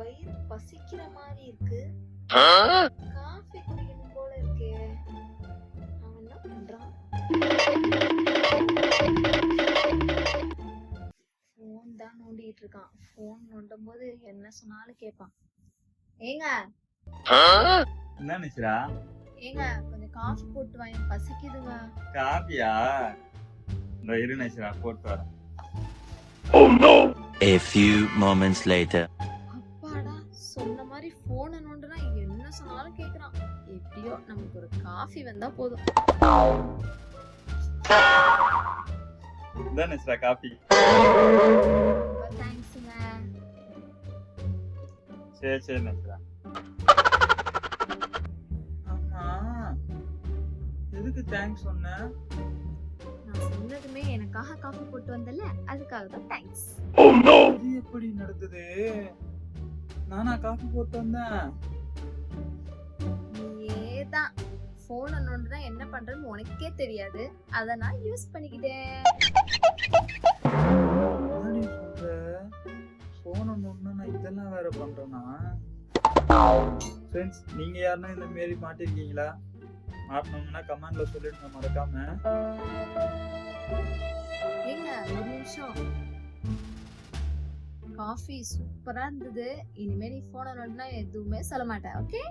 வயிறு பசிக்கிற மாதிரி இருக்கு. காஃபி குடிக்கணும் போல இருக்கே. அவன் என்ன பண்றான்? ஃபோன் தான் நோண்டிட்டு இருக்கான். ஃபோன் நோண்டும் போது என்ன சொன்னாலும் கேட்பான். ஏங்க? என்ன நினைச்சுரா ஏங்க கொஞ்சம் காஃபி போட்டு வாங்க பசிக்குதுங்க. காப்பியா இந்த இரு நினைச்சுரா போட்டு வரேன். A few moments later. என்ன சொன்னாலும் கேக்குறான். எப்படியோ நமக்கு ஒரு காஃபி வந்தா போதும். ரொம்ப தேங்க்ஸுங்க சரி சரி நினைச்சுரா ஆமா எதுக்கு தேங்க்ஸ் சொன்ன? நான் சொன்னதுமே எனக்காக காஃபி போட்டு வந்தல அதுக்காக தான் தேங்க்ஸ் இது எப்படி நடந்தது? நானா காப்பி போட்டு வந்தேன். தான் போனை நோண்டுனா என்ன பண்றேன்னு உனக்கே தெரியாது. அதை நான் யூஸ் பண்ணிக்கிட்டேன். என்னடி சொல்ற? போன ஒண்ணு நான் இதெல்லாம் வேற பண்றேனா? ஃப்ரெண்ட்ஸ் நீங்க யாருன்னா இந்த மாரி மாட்டிருக்கீங்களா? மாட்டினோம்னா கமெண்ட்ல சொல்லிடுங்க மறக்காம. ஏங்க ஒரு நிமிஷம். காஃபி சூப்பரா இருந்தது. இனிமே நீ போனை நோண்டுனா எதுவுமே சொல்ல மாட்டேன் ஓகே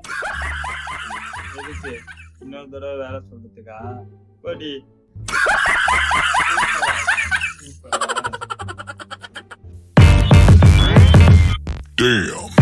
எதுக்கு? இன்னொரு தடவை வேலை சொல்றதுக்கா? போடி. Damn.